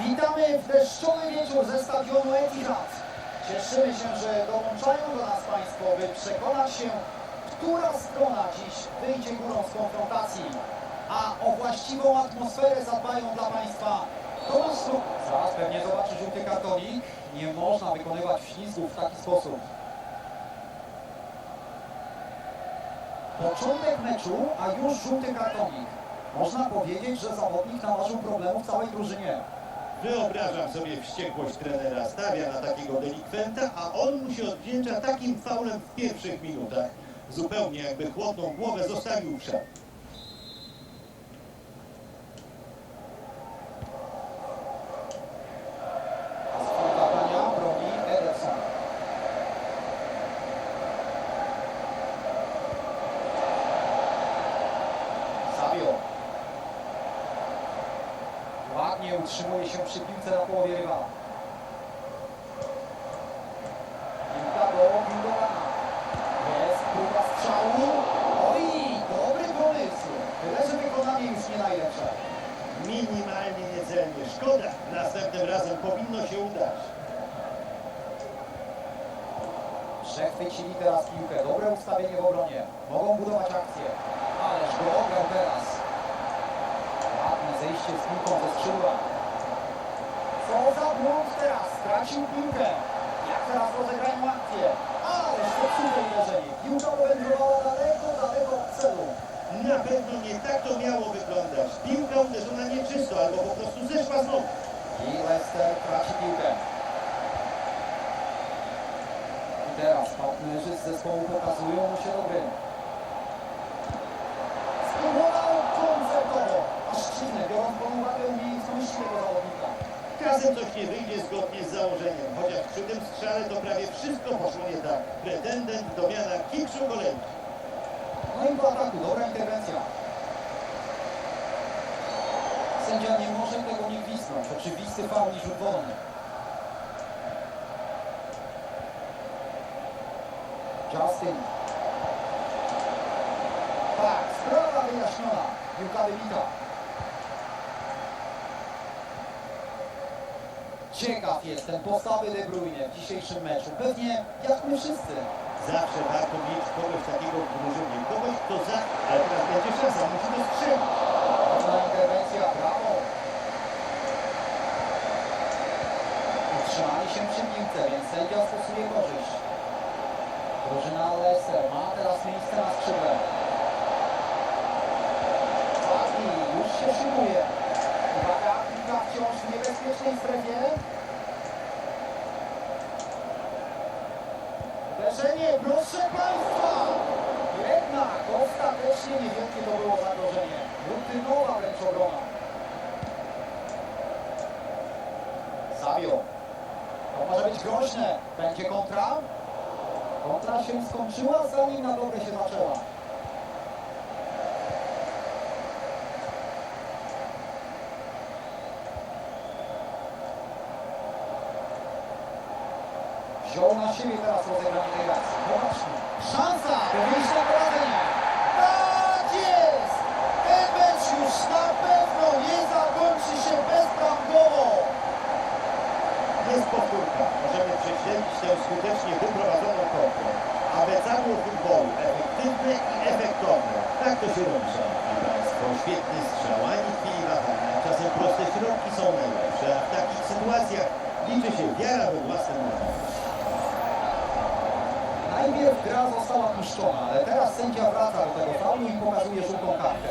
Witamy w deszczowy wieczór ze stadionu Etihad. Cieszymy się, że dołączają do nas Państwo, by przekonać się, która strona dziś wyjdzie górą z konfrontacji. A o właściwą atmosferę zadbają dla Państwa Tomasz Luk. Zaraz pewnie zobaczy żółty kartonik. Nie można wykonywać ślizgów w taki sposób. Początek meczu, a już żółty kartonik. Można powiedzieć, że zawodnik nałożył problemów całej drużynie. Wyobrażam sobie wściekłość trenera. Stawia na takiego delikwenta, a on mu się odwdzięcza takim faulem w pierwszych minutach. Zupełnie jakby chłodną głowę zostawił w. A z podania broni Ederson. Sabio. Ładnie utrzymuje się przy piłce na połowie rywala. Piłka do Gundowana. Jest próba strzału. Oj, dobry pomysł. Tyle, że wykonanie już nie najlepsze. Minimalnie niecelnie. Szkoda. Następnym razem powinno się udać. Przechwycili teraz piłkę. Dobre ustawienie w obronie. Mogą budować akcję. Ależ go ograł teraz. Ładne zejście z piłką ze skrzydła. Co za błąd teraz. Stracił piłkę. Jak teraz rozegrają akcję. Ależ zepsute uderzenie. Piłka powędrowała daleko, daleko od celu. Na pewno nie tak to miało wyglądać. Piłka uderzona nieczysto albo po prostu zeszła z nóg. I Leicester traci piłkę. I teraz partnerzy z zespołu pokazują mu się do gry. Czasem coś nie wyjdzie zgodnie z założeniem, chociaż przy tym strzale to prawie wszystko poszło nie tak. Pretendent do miana kikszu kolejki. No i w ataku, dobra interwencja. Sędzia nie może tego nie gwizdnąć. Oczywisty faul i rzut wolny. Justin. Tak, sprawa wyjaśniona. Piłka wybita. Ciekaw jestem postawy De Bruyne w dzisiejszym meczu. Pewnie jak my wszyscy. Zawsze warto mieć kogoś takiego w drużynie. Kogoś, kto za... Ale teraz będzie szansa, musi to strzelić. Ważna interwencja, brawo. Utrzymali się przy piłce, więc sędzia stosuje korzyść. Drużyna Leicester ma teraz miejsce na skrzydle. Wagi już się szykuje. Uwaga, piłka wciąż w niebezpiecznej strefie. Uderzenie, proszę Państwa! Jednak ostatecznie niewielkie to było zagrożenie. Rutynowa wręcz obrona. Sabio. To może być groźne. Będzie kontra? Kontra się skończyła, zanim na dobre się zaczęła. Wziął na siebie teraz rozegranie tej akcji. Zobaczmy. Szansa do wyjścia na prowadzenie. Tak jest! Ten mecz już na pewno nie zakończy się bezbramkowo. Jest powtórka. Możemy prześledzić tę skutecznie wyprowadzoną kontrę. Abecadło futbolu. Efektywne i efektowne. Tak to się robi, szanowni państwo. Świetny strzał, ani chwili wahania. Czasem proste środki są najlepsze, a w takich sytuacjach liczy się wiara we własne możliwości. Najpierw gra została puszczona, ale teraz sędzia wraca do tego faulu i pokazuje żółtą kartkę.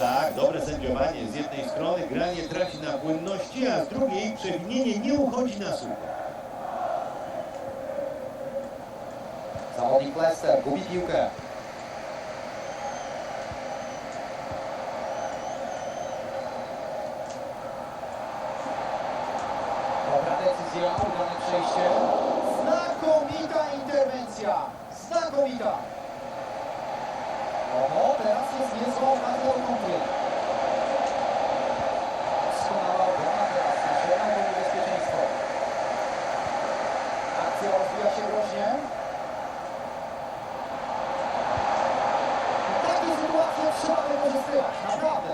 Tak, dobre sędziowanie. Z jednej strony granie traci na płynności, a z drugiej przewinienie nie uchodzi na sucho. Zawodnik Leicester gubi piłkę. Dobra decyzja, udane przejście. Znakomita interwencja znakomita. No, no teraz jest niezła okazja do kontry. Doskonała obrona teraz, zielona to niebezpieczeństwo. Akcja rozwija się groźnie. Takie sytuacje trzeba wykorzystywać, naprawdę.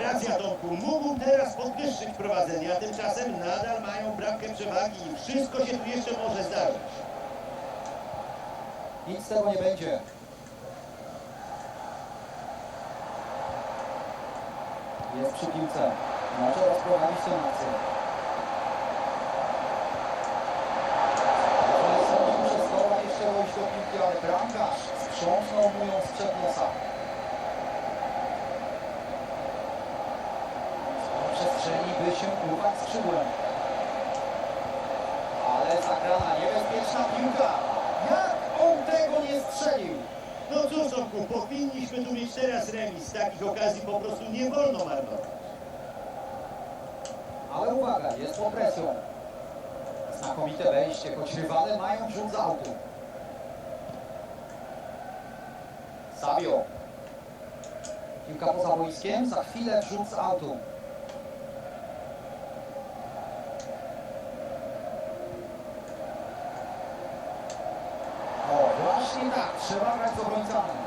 Racja Tomku, mógł teraz podwyższyć prowadzenie, a tymczasem nadal mają bramkę przewagi i wszystko się tu Nic z tego nie będzie. Jest przy piłce. Może rozprowadzić tę akcję. Zdoła jeszcze dojść do piłki, ale bramkarz sprzątnął mu ją sprzed nosa. Przestrzeni się urwać skrzydłem. Ale zagrana niebezpieczna piłka. Jak tego nie strzelił? No cóż, Tomku, powinniśmy tu mieć teraz remis. Takich okazji po prostu nie wolno marnować. Ale uwaga, jest pod presją. Znakomite wejście, choć rywale mają rzut z autu. Sabio. Piłka poza boiskiem, za chwilę rzut z autu. O, właśnie tak, trzeba grać z obrońcami.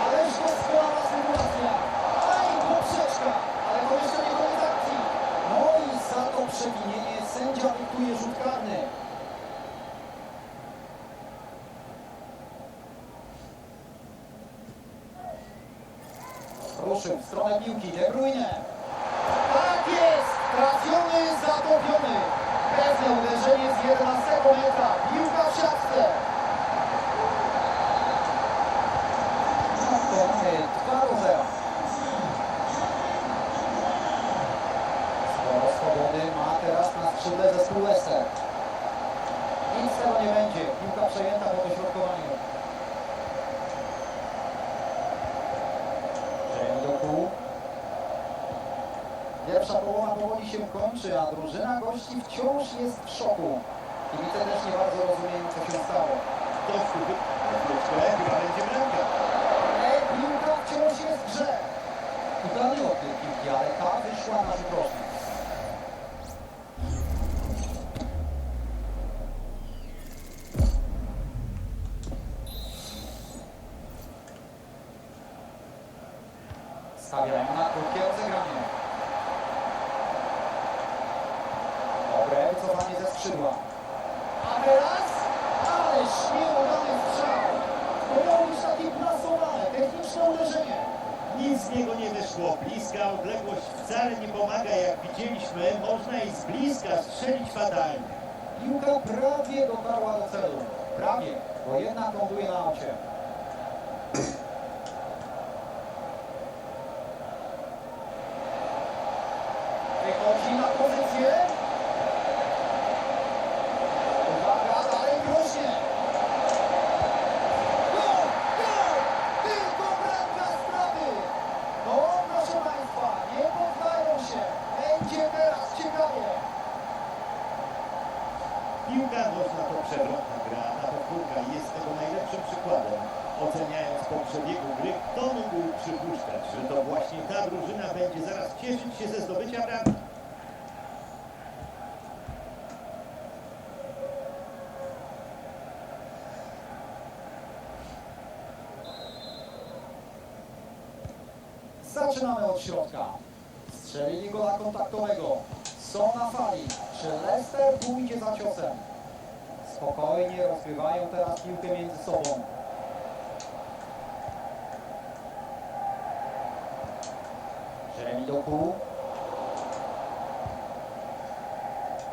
Ależ doskonała sytuacja. Aj, poprzeczka, ale to jeszcze nie koniec akcji. No i za to przewinienie sędzia dyktuje rzut karny. Ruszył w stronę piłki, De Bruyne. Tak jest! Trafiony, zatopiony. Pewne uderzenie z 11 metra. Piłka w siatce. No to mamy 2 do 0. Sporo swobody ma teraz na skrzydle zespół Leicester. Nic z tego nie będzie. Piłka przejęta po dośrodkowaniu. Jeremy Doku. Pierwsza połowa powoli się kończy, a wciąż jest w szoku. Kibice też nie bardzo rozumieją, co się stało. Chwileczkę, chyba będzie bramka. Ale piłka wciąż jest w grze. Udany od tej piłki, ale ta wyszła na rzut. Stawiają na krótkie rozegranie. Dobre wycofanie ze skrzydła. A teraz? Ależ nieudany strzał. To już takie plasowane, techniczne uderzenie. Nic z niego nie wyszło. Bliska odległość wcale nie pomaga. Jak widzieliśmy, można i z bliska strzelić fatalnie. Piłka prawie dotarła do celu. Prawie, bo jednak ląduje na aucie. Wychodzi na pozycję. Uwaga, dalej groźnie. Gol! Gol! Tylko bramka straty. No, proszę Państwa, nie poddają się. Będzie teraz ciekawie. Piłka nożna to przewrotna gra. Ta powtórka jest tego najlepszym przykładem. Oceniając po przebiegu gry, kto mógł przypuszczać, że to właśnie ta drużyna będzie zaraz zdobycia bramki. Zaczynamy od środka. Strzelili gola kontaktowego. Są na fali. Czy Leicester pójdzie za ciosem? Spokojnie rozgrywają teraz piłkę między sobą. Jeremy Doku.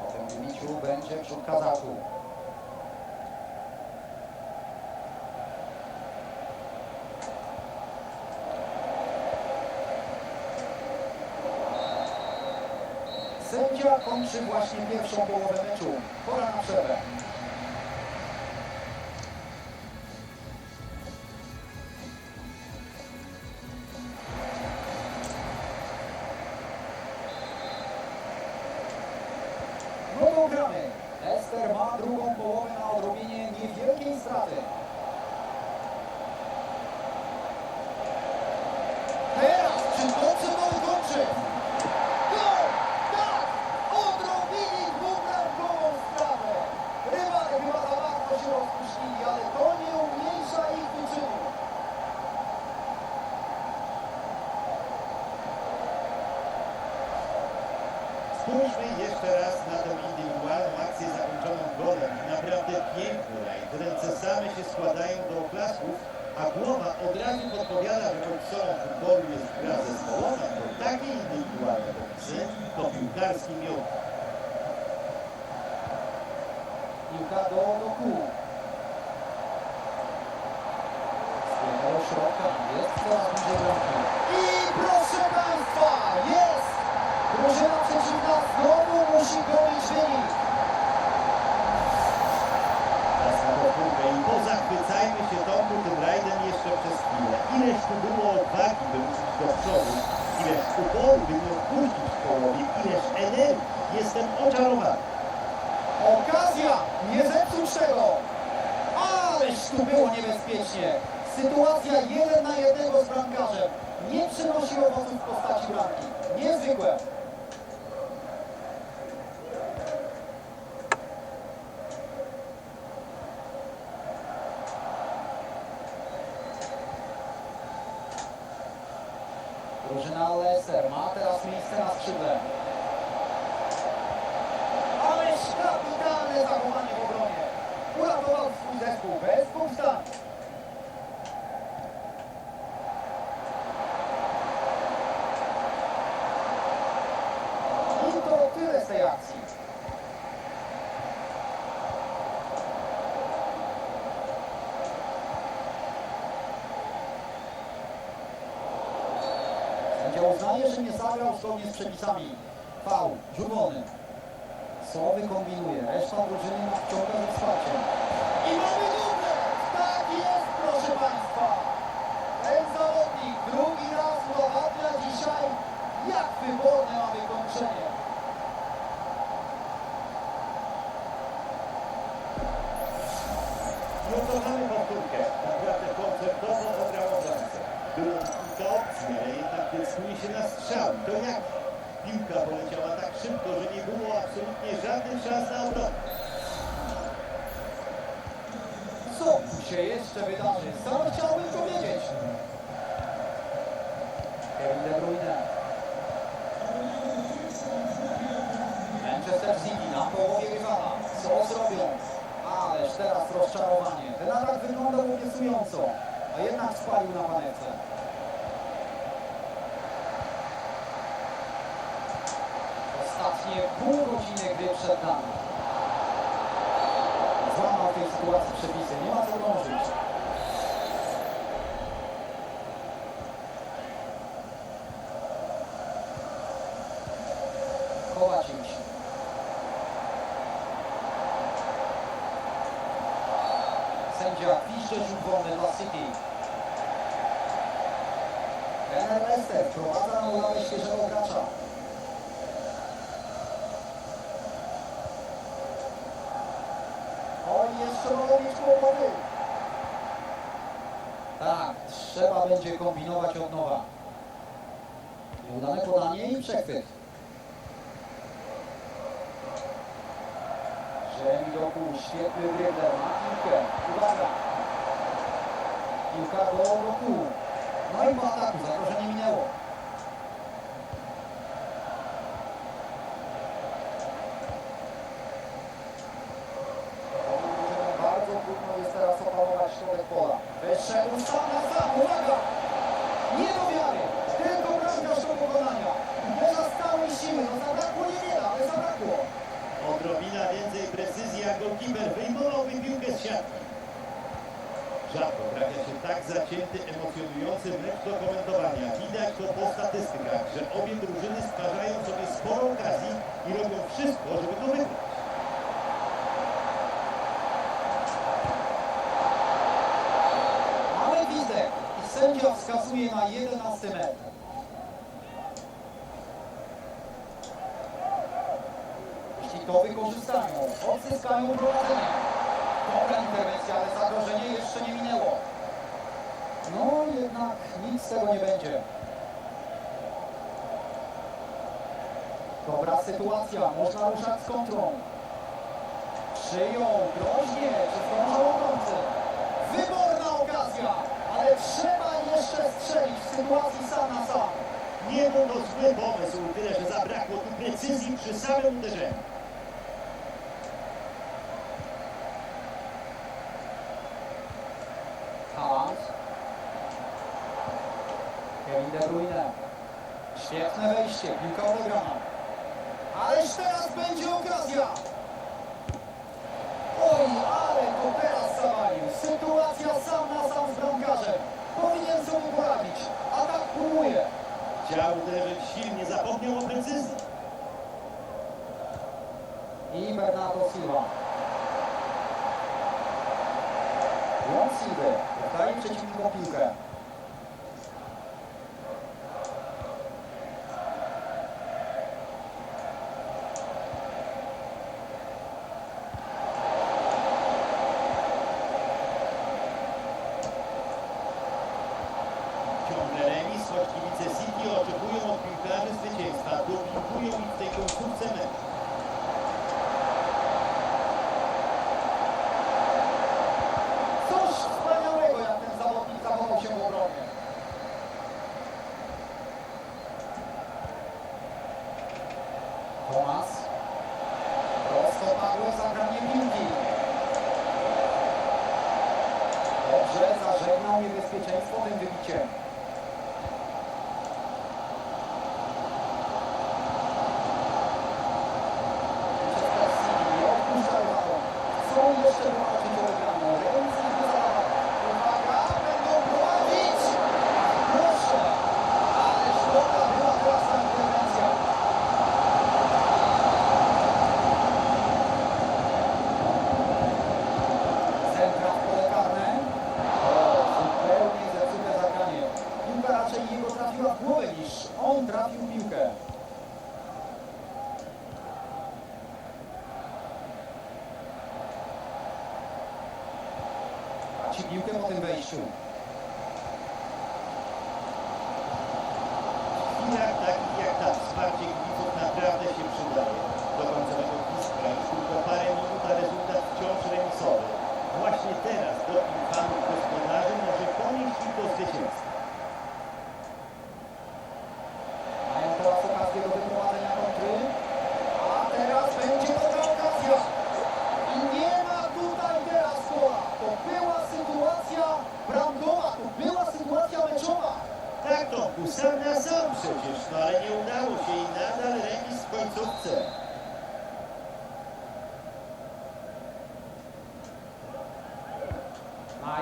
Potem w biciu będzie wrzut Kazaku. Sędzia kończy właśnie pierwszą połowę meczu. Pora na przerwę. I proszę Państwa, jest! Drużyna przeciwna znowu musi gonić wynik. Czas na powtórkę i pozachwycajmy się Tomku tym rajdem jeszcze przez chwilę. Ileż tu było odwagi, by ruszyć do przodu, ileż uporu, by nie odpuścić połowie, ileż energii. Jestem oczarowany. Okazja! Nie zepsuć tego! Ależ tu było niebezpiecznie! Sytuacja jeden na jednego z bramkarzem nie przynosi owoców w postaci bramki. Niezwykłe! Drużyna Leicester ma teraz miejsce na skrzydle. Ależ kapitalne zachowanie w obronie. Uratował swój zespół bez punktami. I to tyle z tej akcji. Sędzia uznaje, że nie zagrał zgodnie z przepisami. Faul, rzut wolny. Sowy kombinuje, reszta drużyny nadciąga ze wsparciem. I mamy dublet! Tak jest, proszę Państwa! Ten zawodnik drugi raz udowadnia dzisiaj, jak wyborne ma wykończenie. No to mamy powtórkę. Naprawdę koncertowo obrał obrońcę. Było kilka opcji, ale jednak decyduje się na strzał. To jak piłka poleciała tak szybko, że nie było absolutnie żadnych szans na obronę. Co tu się jeszcze wydarzy? Sam chciałbym to wiedzieć. Kevin De Bruyne. Manchester City na połowie rywala. Co zrobią? Ależ teraz rozczarowanie. Ten atak wyglądał obiecująco, a jednak spalił na panewce. Ostatnie pół godziny gry przed nami. Złamał w tej sytuacji przepisy. Nie ma co dążyć. Kowacic. Sędzia pisze rzut wolny dla City. Trener Leicester wprowadza ławę świeżego gracza. Oj, jeszcze mogą mieć kłopoty. Tak, trzeba będzie kombinować od nowa. Nieudane podanie i przechwyt. Jeremy Doku, świetny dribbler, ma piłkę. Uwaga! Piłka do Doku. No i po ataku, zagrożenie minęło. Bardzo trudno jest teraz opanować środek pola. Wyszedł sam na sam, uwaga! Nie do wiary! Tylko bramkarz do pokonania. Uderza z całej siły, no zabrakło niewiele, ale zabrakło. Odrobina więcej precyzji, a golkiper wyjmowałby piłkę z siatki. Rzadko trafia się tak zacięty, emocjonujący mecz do komentowania. Widać to po statystykach, że obie drużyny stwarzają sobie sporo okazji i robią wszystko, żeby to wygrać. Mamy widzek i sędzia wskazuje na 11 metr. Jeśli to wykorzystają, odzyskają prowadzenie. Dobra interwencja, ale zagrożenie jeszcze nie minęło. No jednak nic z tego nie będzie. Dobra sytuacja, można ruszać z kontrą. Przyjął groźnie przez. Wyborna okazja, ale trzeba jeszcze strzelić w sytuacji sam na sam. Nie był to zły pomysł, tyle że zabrakło tu precyzji przy samym uderzeniu. Piękne wejście, piłka odegrana. Ależ teraz będzie okazja. Oj, ale to teraz zawalił. Sytuacja sam na sam z bramkarzem. Powinien sobie poradzić. Atak próbuje. Chciał uderzyć silnie, zapomniał o precyzji. I Bernardo Silva. Łąc Silva, oddaje piłkę.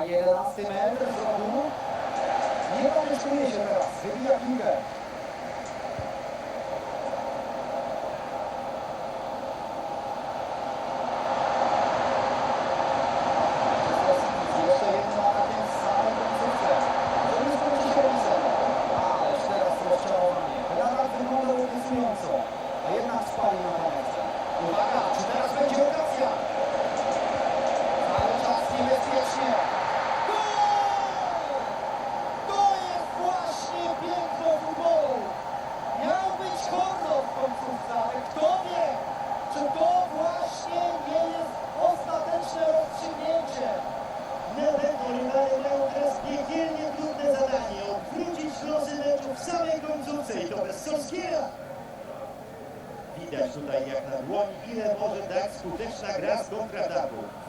11 metrów z rogu. Nie pomyślnie się teraz, wybija piłkę.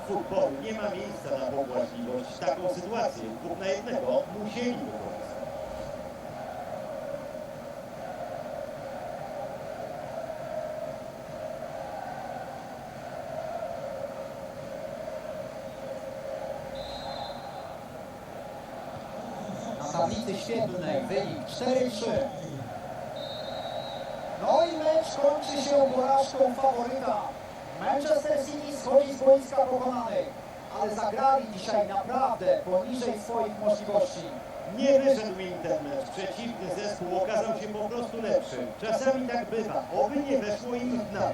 futbolu nie ma miejsca na pobłażliwość. Taką sytuację dwóch na jednego musieli wykorzystać. Na tablicy świetlnej wynik 4-3. No i mecz kończy się porażką faworyta. Manchester City schodzi z boiska pokonanych, ale zagrali dzisiaj naprawdę poniżej swoich możliwości. Nie wyszedł mi internet. Przeciwny zespół okazał się po prostu lepszy. Czasami tak bywa. Oby nie weszło im w napad.